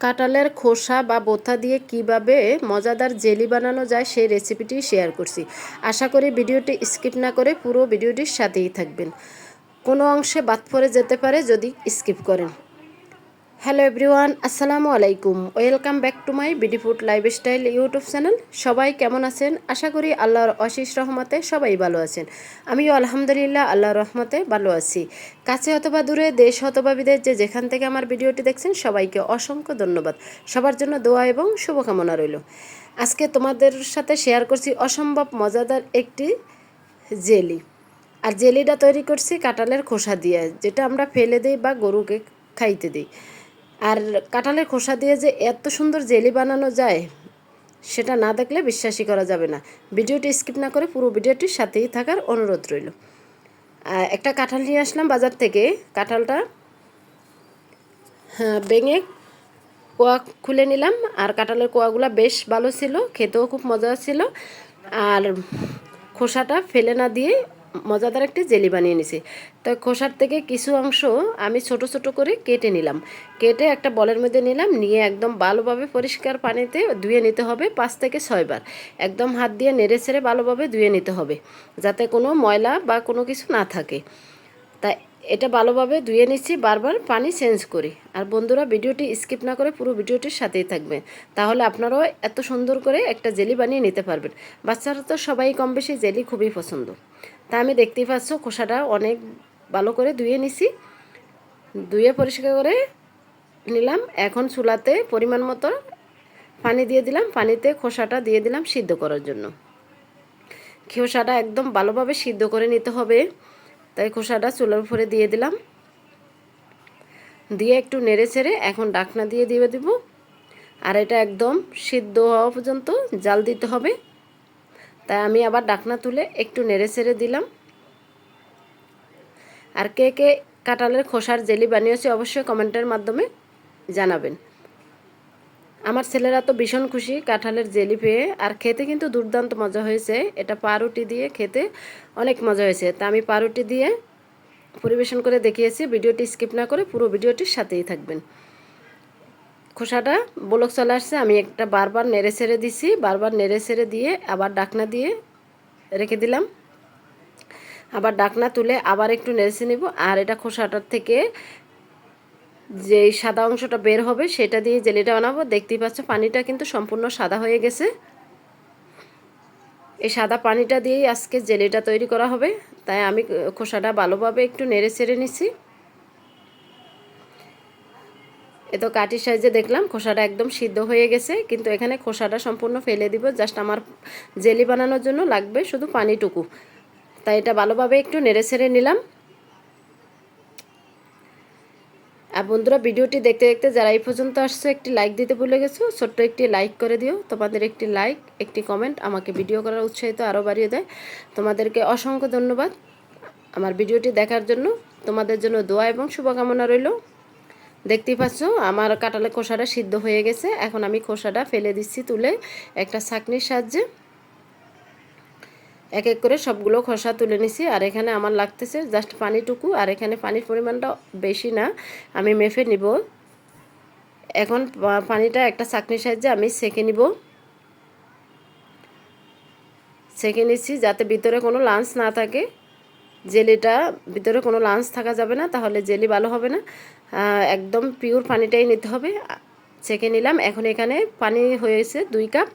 কাঁঠালের খোসা বা বোথা দিয়ে কীভাবে মজাদার জেলি বানানো যায় সেই রেসিপিটি শেয়ার করছি। আশা করি ভিডিওটি স্কিপ না করে পুরো ভিডিওটির সাথেই থাকবেন। কোনো অংশে বাদ পড়ে যেতে পারে যদি স্কিপ করেন। হ্যালো এভরিওয়ান আসসালামু আলাইকুম welcome back to my B D food lifestyle YouTube channel সবাই কেমন আছেন? আশা করি আল্লাহর অশিস রহমতে সবাই ভালো আছেন। আমিও আলহামদুলিল্লাহ আল্লাহর রহমতে ভালো আছি। কাছে অথবা দূরে, দেশ অথবা বিদেশ, যে যেখান থেকে আমার ভিডিওটি দেখছেন, সবাইকে অসংখ্য ধন্যবাদ। সবার জন্য দোয়া এবং শুভকামনা রইল। আজকে তোমাদের সাথে শেয়ার করছি অসম্ভব মজাদার একটি জেলি। আর জেলিটা তৈরি করছি কাঁঠালের খোসা দিয়ে, যেটা আমরা ফেলে দিই বা গরুকে খাইতে দিই। আর কাঁঠালের খোসা দিয়ে যে এত সুন্দর জেলি বানানো যায় সেটা না দেখলে বিশ্বাসই করা যাবে না। ভিডিওটি স্কিপ না করে পুরো ভিডিওটির সাথেই থাকার অনুরোধ রইল। একটা কাঁঠাল নিয়ে আসলাম বাজার থেকে। কাঁঠালটা হ্যাঁ, ভেঙে কোয়া খুলে নিলাম। আর কাঁঠালের কোয়াগুলো বেশ ভালো ছিল খেতেও খুব মজা ছিল। আর খোসাটা ফেলে না দিয়ে মজাদার একটি জেলি বানিয়ে নিছি। তো খোসার থেকে কিছু অংশ আমি ছোট ছোট করে কেটে নিলাম। কেটে একটা বলের মধ্যে নিলাম, নিয়ে একদম ভালোভাবে পরিষ্কার পানিতে ধুয়ে নিতে হবে পাঁচ থেকে ছয়বার একদম হাত দিয়ে নেড়ে ছেড়ে ভালোভাবে ধুয়ে নিতে হবে, যাতে কোনো ময়লা বা কোনো কিছু না থাকে। তাই এটা ভালোভাবে ধুয়ে নিচ্ছি, বারবার পানি চেঞ্জ করি। আর বন্ধুরা, ভিডিওটি স্কিপ না করে পুরো ভিডিওটির সাথেই থাকবেন তাহলে আপনারাও এত সুন্দর করে একটা জেলি বানিয়ে নিতে পারবেন। বাচ্চারা তো সবাই কম বেশি জেলি খুবই পছন্দ। তা আমি দেখতেই পাচ্ছ, খোসাটা অনেক ভালো করে ধুয়ে নিছি। ধুয়ে পরিষ্কার করে নিলাম। এখন চুলাতে পরিমাণ মতো পানি দিয়ে দিলাম। পানিতে খোসাটা দিয়ে দিলাম সিদ্ধ করার জন্য। খোসাটা একদম ভালোভাবে সিদ্ধ করে নিতে হবে। তাই খোসাটা চুলার উপরে দিয়ে দিলাম। দিয়ে একটু নেড়ে ছেড়ে এখন ডাকনা দিয়ে দিয়ে দিব। আর এটা একদম সিদ্ধ হওয়া পর্যন্ত জাল দিতে হবে। তাই আমি আবার ডাকনা তুলে একটু নেড়ে ছেড়ে দিলাম। আর কে কে কাঁঠালের খোসার জেলি বানিয়েছে অবশ্যই কমেন্টের মাধ্যমে জানাবেন। আমার ছেলেরা তো ভীষণ খুশি কাঁঠালের জেলি পেয়ে। আর খেতে কিন্তু দুর্দান্ত মজা হয়েছে। এটা পাউরুটি দিয়ে খেতে অনেক মজা হয়েছে। তা আমি পাউরুটি দিয়ে পরিবেশন করে দেখিয়েছি। ভিডিওটি স্কিপ না করে পুরো ভিডিওটির সাথেই থাকবেন। খোসাটা বলক চলে আসছে। আমি একটা বারবার নেড়ে ছেড়ে দিছি। বারবার নেড়ে ছেড়ে দিয়ে আবার ডাকনা দিয়ে রেখে দিলাম। আবার ডাকনা তুলে আবার একটু নেড়েছে নিব। আর এটা খোসাটার থেকে যে সাদা অংশটা বের হবে, সেটা দিয়ে জেলিটা বানাবো। দেখতেই পাচ্ছ পানিটা কিন্তু সম্পূর্ণ সাদা হয়ে গেছে। এই সাদা পানিটা দিয়েই আজকে জেলিটা তৈরি করা হবে। তাই আমি খোসাটা ভালোভাবে একটু নেড়ে ছেড়ে নিছি এ তো কাটির সাইজে দেখলাম, খোসাটা একদম সিদ্ধ হয়ে গেছে। কিন্তু এখানে খোসাটা সম্পূর্ণ ফেলে দিব, জাস্ট আমার জেলি বানানোর জন্য লাগবে শুধু পানিটুকু। তাই এটা ভালোভাবে একটু নেড়ে ছেড়ে নিলাম। আর বন্ধুরা, ভিডিওটি দেখতে দেখতে যারা এই পর্যন্ত আসছো, একটি লাইক দিতে ভুলে গেছো, ছোট্ট একটি লাইক করে দিও। তোমাদের একটি লাইক একটি কমেন্ট আমাকে ভিডিও করার উৎসাহিত আরও বাড়িয়ে দেয়। তোমাদেরকে অসংখ্য ধন্যবাদ আমার ভিডিওটি দেখার জন্য। তোমাদের জন্য দোয়া এবং শুভকামনা রইল। দেখতেই পাচ্ছ, আমার কাটালে খোসাটা সিদ্ধ হয়ে গেছে। এখন আমি খোসাটা ফেলে দিচ্ছি, তুলে একটা ছাকনির সাহায্যে। এক এক করে সবগুলো খোসা তুলে নিছি, আর এখানে আমার লাগতেছে জাস্ট পানিটুকু, আর এখানে পানির পরিমাণটা বেশি না, আমি মেফে নিব। এখন পানিটা একটা চাকনির সাহায্যে আমি সেকে নিব। সেকে নিচ্ছি যাতে ভিতরে কোনো লাঞ্চ না থাকে। জেলিটা, ভিতরে কোনো লাঞ্চ থাকা যাবে না, তাহলে জেলি ভালো হবে না। একদম পিওর পানিটাই নিতে হবে। ছেঁকে নিলাম। এখন এখানে পানি হয়েছে দুই কাপ।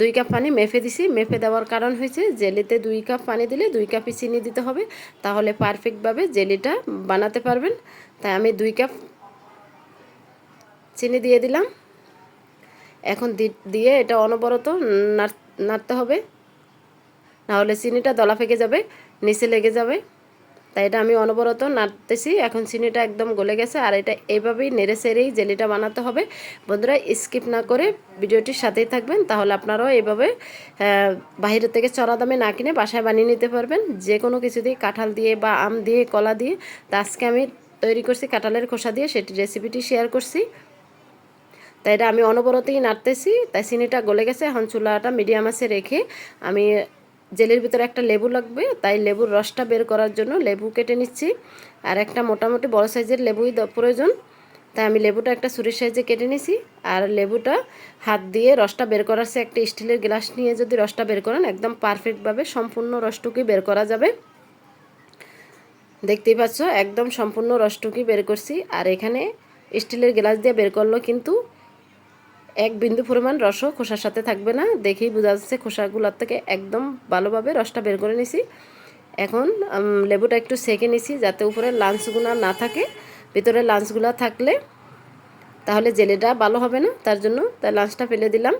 দুই কাপ পানি মেপে দিছি। মেপে দেওয়ার কারণ হয়েছে, জেলিতে দুই কাপ পানি দিলে দুই কাপই চিনি দিতে হবে। তাহলে পারফেক্টভাবে জেলিটা বানাতে পারবেন। তাই আমি দুই কাপ চিনি দিয়ে দিলাম। এখন দিয়ে এটা অনবরত নাড়তে হবে। নাহলে চিনিটা দলা ফেঁকে যাবে, নিচে লেগে যাবে। তাই এটা আমি অনবরত নাড়তেছি। এখন চিনিটা একদম গলে গেছে আর এটা এইভাবেই নেড়ে সেরেই জেলিটা বানাতে হবে। বন্ধুরা, স্কিপ না করে ভিডিওটির সাথেই থাকবেন, তাহলে আপনারাও এইভাবে বাইরে থেকে চড়া দামে না কিনে বাসায় বানিয়ে নিতে পারবেন। যে কোনো কিছু দিয়ে, কাঁঠাল দিয়ে বা আম দিয়ে, কলা দিয়ে, তা আজকে আমি তৈরি করছি কাঁঠালের খোসা দিয়ে, সেটি রেসিপিটি শেয়ার করছি। তাই এটা আমি অনবরতেই নাড়তেছি, তাই চিনিটা গলে গেছে। এখন চুলাটা মিডিয়াম আছে রেখে আমি জেলের ভিতরে একটা লেবু লাগবে, তাই লেবুর রসটা বের করার জন্য লেবু কেটে নিচ্ছি। আর একটা মোটামুটি বড় সাইজের লেবুই প্রয়োজন। তাই আমি লেবুটা একটা সুরের সাইজে কেটে নিছি। আর লেবুটা হাত দিয়ে রসটা বের করার সে একটা স্টিলের গ্লাস নিয়ে যদি রসটা বের করেন, একদম পারফেক্টভাবে সম্পূর্ণ রসটুকুই বের করা যাবে। দেখতেই পাচ্ছ, একদম সম্পূর্ণ রসটুকুই বের করছি। আর এখানে স্টিলের গ্লাস দিয়ে বের করল কিন্তু এক বিন্দু পরিমাণ রসও খোসার সাথে থাকবে না। দেখেই বোঝা যাচ্ছে খোসাগুলোর থেকে একদম ভালোভাবে রসটা বের করে নিছি। এখন লেবুটা একটু সেকে নিছি যাতে উপরে লাঞ্চগুলো না থাকে। ভিতরে লাঞ্চগুলো থাকলে তাহলে জেলেটা ভালো হবে না, তার জন্য তাই লাঞ্চটা ফেলে দিলাম।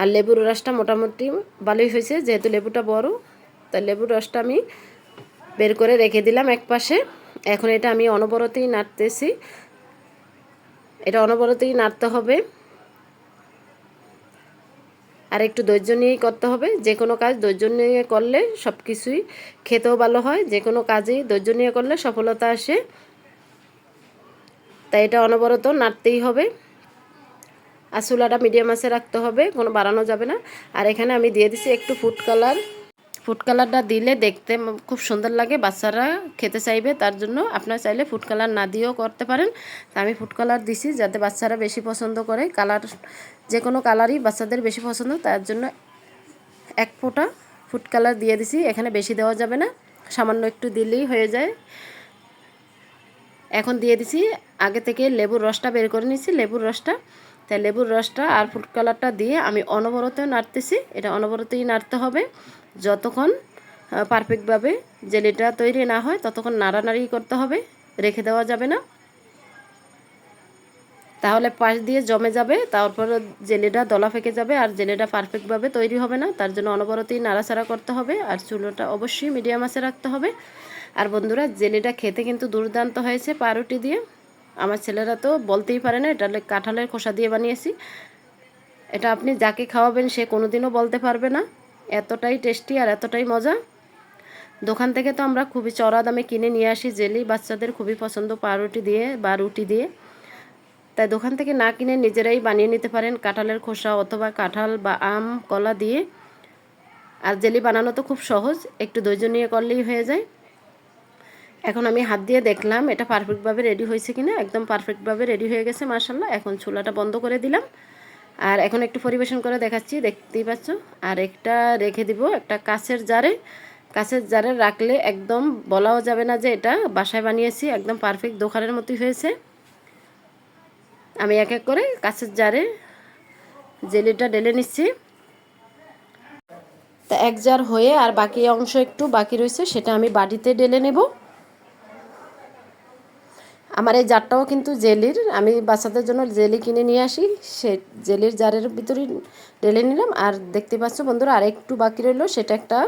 আর লেবুর রসটা মোটামুটি ভালোই হয়েছে, যেহেতু লেবুটা বড়, তাই লেবুর রসটা আমি বের করে রেখে দিলাম এক পাশে এখন এটা আমি অনবরতেই নাড়তেছি। এটা অনবরতেই নাড়তে হবে। আর একটু ধৈর্য নিয়েই করতে হবে। যে কোনো কাজ ধৈর্য নিয়ে করলে সব কিছুই খেতেও ভালো হয়। যে কোনো কাজেই ধৈর্য নিয়ে করলে সফলতা আসে। তাই এটা অনবরত নাড়তেই হবে। আর চুলাটা মিডিয়াম আছে রাখতে হবে, কোনো বাড়ানো যাবে না। আর এখানে আমি দিয়ে দিছি একটু ফুড কালার। ফুড কালারটা দিলে দেখতে খুব সুন্দর লাগে, বাচ্চারা খেতে চাইবে, তার জন্য আপনারা চাইলে ফুড কালার না দিয়েও করতে পারেন। তা আমি ফুড কালার দিছি যাতে বাচ্চারা বেশি পছন্দ করে। কালার যে কোনো কালারই বাচ্চাদের বেশি পছন্দ, তার জন্য এক ফোঁটা ফুড কালার দিয়ে দিছি। এখানে বেশি দেওয়া যাবে না, সামান্য একটু দিলেই হয়ে যায়। এখন দিয়ে দিছি, আগে থেকে লেবুর রসটা বের করে নিছি লেবুর রসটা। তাই লেবুর রসটা আর ফুড কালারটা দিয়ে আমি অনবরত নাড়তেছি, এটা অনবরতই নাড়তে হবে। যতক্ষণ পারফেক্টভাবে জেলিটা তৈরি না হয়, ততক্ষণ নাড়ানাড়ি করতে হবে, রেখে দেওয়া যাবে না। তাহলে পাশ দিয়ে জমে যাবে, তারপর জেলেটা দলা ফেঁকে যাবে আর জেলেটা পারফেক্টভাবে তৈরি হবে না, তার জন্য অনবরতই নাড়াচাড়া করতে হবে আর চুলোটা অবশ্যই মিডিয়াম আছে রাখতে হবে। আর বন্ধুরা, জেলেটা খেতে কিন্তু দুর্দান্ত হয়েছে পাউরুটি দিয়ে। আমার ছেলেরা তো বলতেই পারে না, এটা কাঁঠালের খোসা দিয়ে বানিয়েছি। এটা আপনি যাকে খাওয়াবেন, সে কোনোদিনও বলতে পারবে না। এতটাই টেস্টি আর এতটাই মজা। দোকান থেকে তো আমরা খুবই চড়া দামে কিনে নিয়ে আসি জেলি, বাচ্চাদের খুবই পছন্দ পাউরুটি দিয়ে বা রুটি দিয়ে। তাই দোকান থেকে না কিনে নিজেরাই বানিয়ে নিতে পারেন কাঁঠালের খোসা অথবা কাঁঠাল বা আম, কলা দিয়ে। আর জেলি বানানো তো খুব সহজ, একটু ধৈর্য নিয়ে করলেই হয়ে যায়। এখন আমি হাত দিয়ে দেখলাম, এটা পারফেক্টভাবে রেডি হয়েছে কিনা? একদম পারফেক্টভাবে রেডি হয়ে গেছে মার্শাল্লাহ এখন চুলাটা বন্ধ করে দিলাম। আর এখন একটু পরিবেশন করে দেখাচ্ছি, দেখতেই পাচ্ছ? আর একটা রেখে দিব, একটা কাছের জারে। কাছের জারে রাখলে একদম বলাও যাবে না যে এটা বাসায় বানিয়েছি, একদম পারফেক্ট দোকানের মতোই হয়েছে। আমি এক এক করে কাছের জারে জেলিটা ঢেলে নিচ্ছি। তা এক জার হয়ে আর বাকি অংশ একটু বাকি রয়েছে, সেটা আমি বাড়িতে ঢেলে নেব। আমার এই জারটাও কিন্তু জেলির। আমি বাচ্চাদের জন্য জেলি কিনে নিয়ে আসি, সে জেলির জারের ভিতরেই ঢেলে নিলাম। আর দেখতে পাচ্ছ বন্ধুরা আর একটু বাকি রইল, সেটা একটা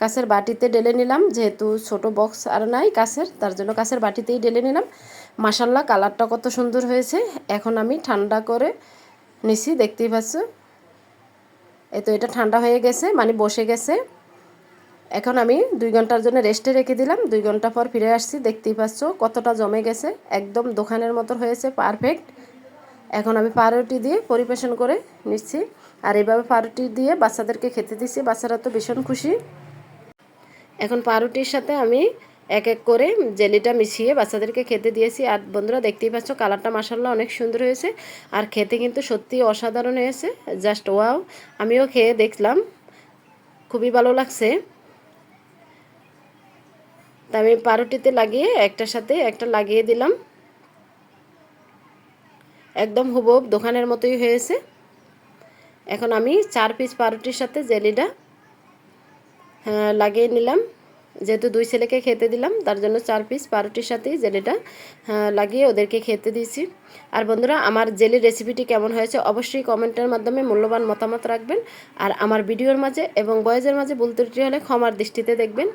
কাছের বাটিতে ঢেলে নিলাম। যেহেতু ছোট বক্স আর নাই কাছের, তার জন্য কাছের বাটিতেই ঢেলে নিলাম। মাসাল্লাহ কালারটা কত সুন্দর হয়েছে। এখন আমি ঠান্ডা করে নিছি, দেখতেই পাচ্ছ। এই তো এটা ঠান্ডা হয়ে গেছে মানে বসে গেছে। এখন আমি দুই ঘণ্টার জন্য রেস্টে রেখে দিলাম। দুই ঘণ্টা পর ফিরে আসছি, দেখতেই পাচ্ছ কতটা জমে গেছে। একদম দোকানের মতো হয়েছে পারফেক্ট এখন আমি পাউরুটি দিয়ে পরিবেশন করে নিচ্ছি। আর এইভাবে পাউরুটি দিয়ে বাচ্চাদেরকে খেতে দিচ্ছি বাচ্চারা তো ভীষণ খুশি। এখন পাউরুটির সাথে আমি এক এক করে জেলিটা মিশিয়ে বাচ্চাদেরকে খেতে দিয়েছি। আর বন্ধুরা, দেখতেই পাচ্ছ কালারটা মাসাল্লাহ অনেক সুন্দর হয়েছে। আর খেতে কিন্তু সত্যি অসাধারণ হয়েছে। জাস্ট ওয়াও, আমিও খেয়ে দেখলাম। খুবই ভালো লাগছে। তা আমি পাউরুটিতে লাগিয়ে একটার সাথে একটা লাগিয়ে দিলাম। একদম হুবব দোকানের মতোই হয়েছে। এখন আমি চার পিস পাউরুটির সাথে জেলিটা লাগিয়ে নিলাম। যেহেতু দুই ছেলেকে খেতে দিলাম, তার জন্য চার পিস পাউরুটির সাথেই জেলিটা লাগিয়ে ওদেরকে খেতে দিয়েছি। আর বন্ধুরা, আমার জেলির রেসিপিটি কেমন হয়েছে অবশ্যই কমেন্টের মাধ্যমে মূল্যবান মতামত রাখবেন। আর আমার ভিডিওর মাঝে এবং বয়েজের মাঝে ভুল ত্রুটি হলে ক্ষমার দৃষ্টিতে দেখবেন।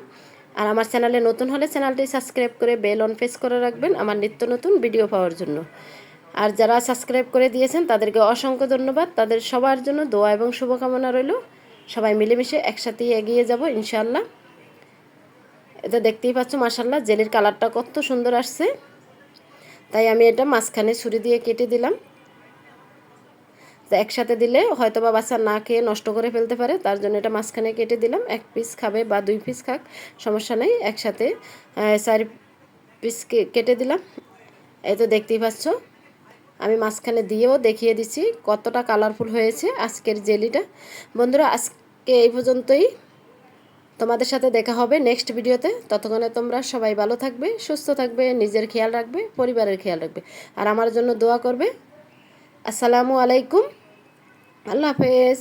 আর আমার চ্যানেলে নতুন হলে চ্যানেলটি সাবস্ক্রাইব করে বেল অন প্রেস করে রাখবেন আমার নিত্য নতুন ভিডিও পাওয়ার জন্য। আর যারা সাবস্ক্রাইব করে দিয়েছেন, তাদেরকে অসংখ্য ধন্যবাদ। তাদের সবার জন্য দোয়া এবং শুভকামনা রইল। সবাই মিলেমিশে একসাথেই এগিয়ে যাব ইনশাল্লাহ এটা দেখতেই পাচ্ছ মাসাল্লাহ জেলের কালারটা কত সুন্দর আসছে। তাই আমি এটা মাঝখানে ছুরি দিয়ে কেটে দিলাম। একসাথে দিলে হয়তো বা বাচ্চা না খেয়ে নষ্ট করে ফেলতে পারে, তার জন্য এটা মাঝখানে কেটে দিলাম। এক পিস খাবে বা দুই পিস খাক, সমস্যা নেই, একসাথে চার পিস কেটে দিলাম। এই তো দেখতেই পাচ্ছ, আমি মাঝখানে দিয়েও দেখিয়ে দিচ্ছি কতটা কালারফুল হয়েছে আজকের জেলিটা। বন্ধুরা, আজকে এই পর্যন্তই। তোমাদের সাথে দেখা হবে নেক্সট ভিডিওতে ততক্ষণে তোমরা সবাই ভালো থাকবে, সুস্থ থাকবে, নিজের খেয়াল রাখবে, পরিবারের খেয়াল রাখবে। আর আমার জন্য দোয়া করবে। আসসালামু আলাইকুম। আল্লাহ হাফেজ।